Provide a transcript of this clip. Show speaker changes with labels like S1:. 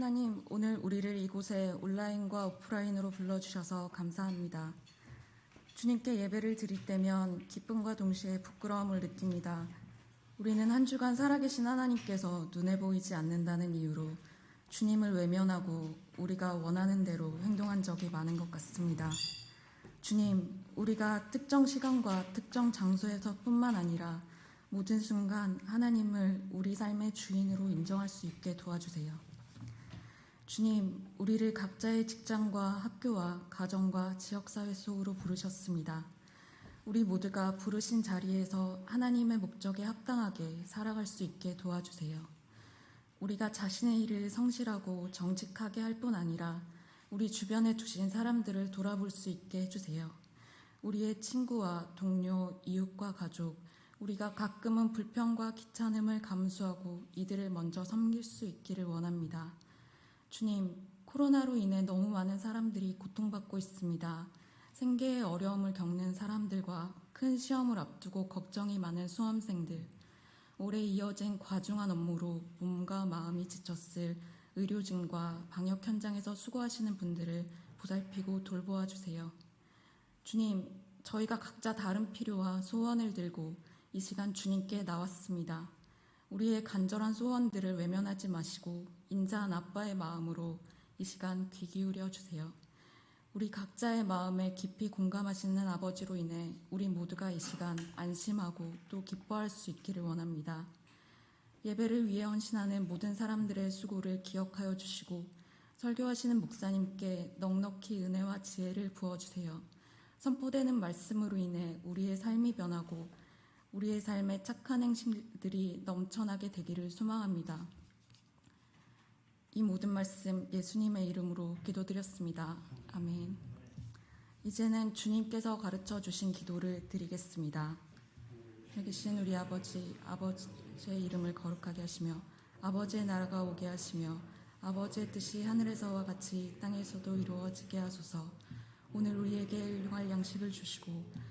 S1: 하나님, 오늘 우리를 이곳에 온라인과 오프라인으로 불러주셔서 감사합니다. 주님께 예배를 드릴 때면 기쁨과 동시에 부끄러움을 느낍니다. 우리는 한 주간 살아계신 하나님께서 눈에 보이지 않는다는 이유로 주님을 외면하고 우리가 원하는 대로 행동한 적이 많은 것 같습니다. 주님, 우리가 특정 시간과 특정 장소에서뿐만 아니라 모든 순간 하나님을 우리 삶의 주인으로 인정할 수 있게 도와주세요. 주님, 우리를 각자의 직장과 학교와 가정과 지역사회 속으로 부르셨습니다. 우리 모두가 부르신 자리에서 하나님의 목적에 합당하게 살아갈 수 있게 도와주세요. 우리가 자신의 일을 성실하고 정직하게 할 뿐 아니라 우리 주변에 두신 사람들을 돌아볼 수 있게 해주세요. 우리의 친구와 동료, 이웃과 가족, 우리가 가끔은 불평과 귀찮음을 감수하고 이들을 먼저 섬길 수 있기를 원합니다. 주님, 코로나로 인해 너무 많은 사람들이 고통받고 있습니다. 생계의 어려움을 겪는 사람들과 큰 시험을 앞두고 걱정이 많은 수험생들, 오래 이어진 과중한 업무로 몸과 마음이 지쳤을 의료진과 방역 현장에서 수고하시는 분들을 보살피고 돌보아 주세요. 주님, 저희가 각자 다른 필요와 소원을 들고 이 시간 주님께 나왔습니다. 우리의 간절한 소원들을 외면하지 마시고 인자한 아빠의 마음으로 이 시간 귀 기울여 주세요. 우리 각자의 마음에 깊이 공감하시는 아버지로 인해 우리 모두가 이 시간 안심하고 또 기뻐할 수 있기를 원합니다. 예배를 위해 헌신하는 모든 사람들의 수고를 기억하여 주시고 설교하시는 목사님께 넉넉히 은혜와 지혜를 부어주세요. 선포되는 말씀으로 인해 우리의 삶에 착한 행실들이 넘쳐나게 되기를 소망합니다. 이 모든 말씀 예수님의 이름으로 기도드렸습니다. 아멘. 이제는 주님께서 가르쳐 주신 기도를 드리겠습니다. 계신 우리 아버지, 아버지의 이름을 거룩하게 하시며 아버지의 나라가 오게 하시며 아버지의 뜻이 하늘에서와 같이 땅에서도 이루어지게 하소서. 오늘 우리에게 일용할 양식을 주시고